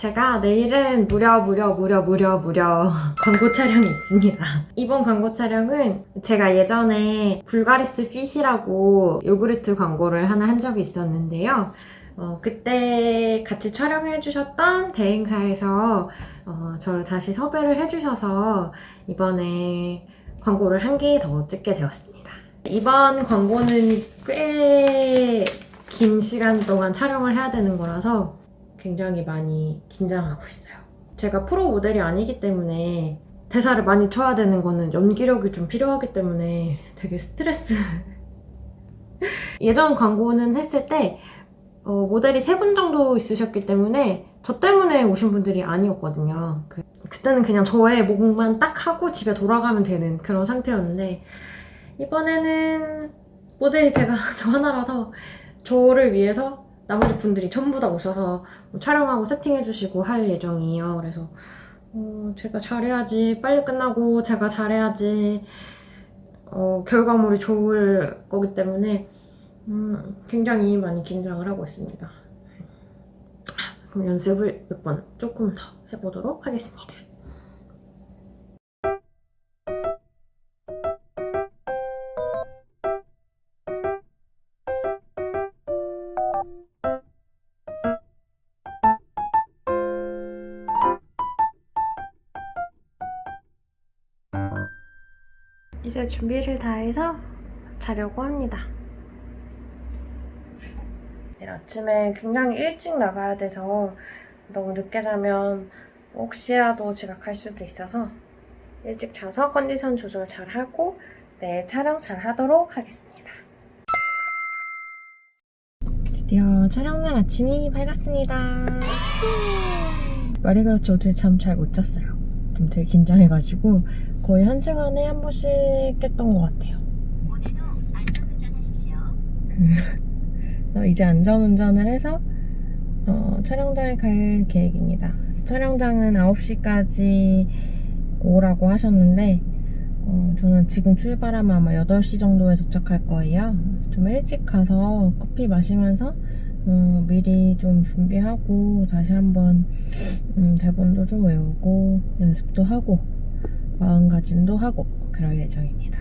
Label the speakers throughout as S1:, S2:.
S1: 제가 내일은 무려 무려 무려 무려 무려 광고 촬영이 있습니다. 이번 광고 촬영은 제가 예전에 불가리스 핏이라고 요구르트 광고를 하나 한 적이 있었는데요. 어, 그때 같이 촬영을 해주셨던 대행사에서 어, 저를 다시 섭외를 해주셔서 이번에 광고를 한 개 더 찍게 되었습니다. 이번 광고는 꽤 긴 시간 동안 촬영을 해야 되는 거라서 굉장히 많이 긴장하고 있어요. 제가 프로 모델이 아니기 때문에 대사를 많이 쳐야 되는 거는 연기력이 좀 필요하기 때문에 되게 스트레스. 예전 광고는 했을 때 어, 모델이 세 분 정도 있으셨기 때문에 저 때문에 오신 분들이 아니었거든요. 그, 그때는 그냥 저의 목만 딱 하고 집에 돌아가면 되는 그런 상태였는데 이번에는 모델이 제가 저 하나라서 저를 위해서 나머지 분들이 전부 다 오셔서 뭐 촬영하고 세팅해주시고 할 예정이에요. 그래서 어, 제가 잘해야지 빨리 끝나고 제가 잘해야지 어, 결과물이 좋을 거기 때문에 음, 굉장히 많이 긴장을 하고 있습니다. 그럼 연습을 몇 번 조금 더 해보도록 하겠습니다. 이제 준비를 다 해서 자려고 합니다. 내일 아침에 굉장히 일찍 나가야 돼서 너무 늦게 자면 혹시라도 지각할 수도 있어서 일찍 자서 컨디션 조절 잘 하고 내일 촬영 잘 하도록 하겠습니다. 드디어 촬영날 아침이 밝았습니다. 말이 그렇지 어제 잠 잘 못 잤어요. 좀 되게 긴장해가지고 거의 한 시간에 한 번씩 깼던 것 같아요.
S2: 오늘도 안전운전하십시오.
S1: 어, 이제 안전운전을 해서 어, 촬영장에 갈 계획입니다. 촬영장은 9시까지 오라고 하셨는데 어, 저는 지금 출발하면 아마 8시 정도에 도착할 거예요. 좀 일찍 가서 커피 마시면서 어, 미리 좀 준비하고 다시 한번 음, 대본도 좀 외우고 연습도 하고 마음가짐도 하고 그럴 예정입니다.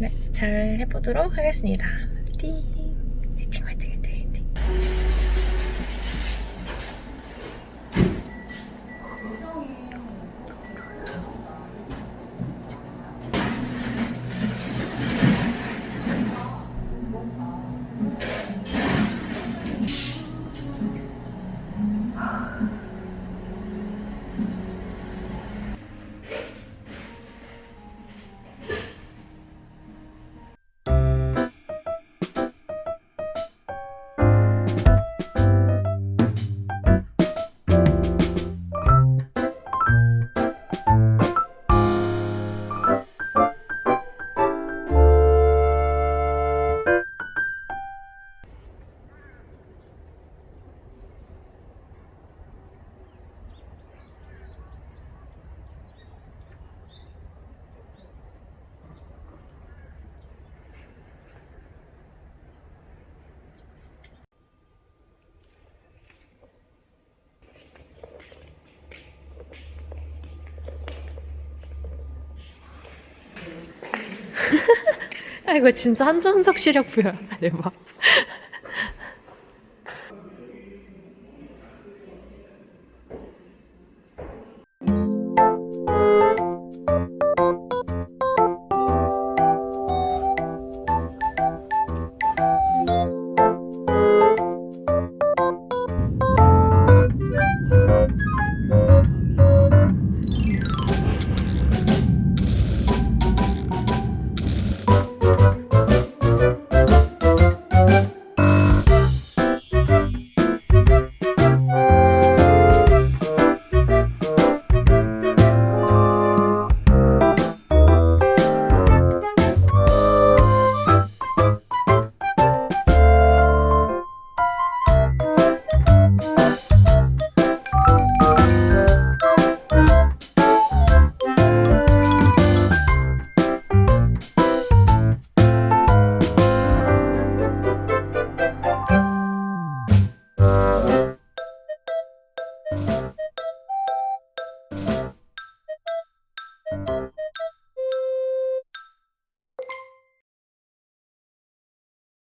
S1: 네, 잘 해보도록 하겠습니다. 띠. 아 이거 진짜 한정석 시력 보여 대박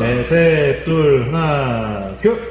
S3: 네, 셋, 둘, 하나, 큐!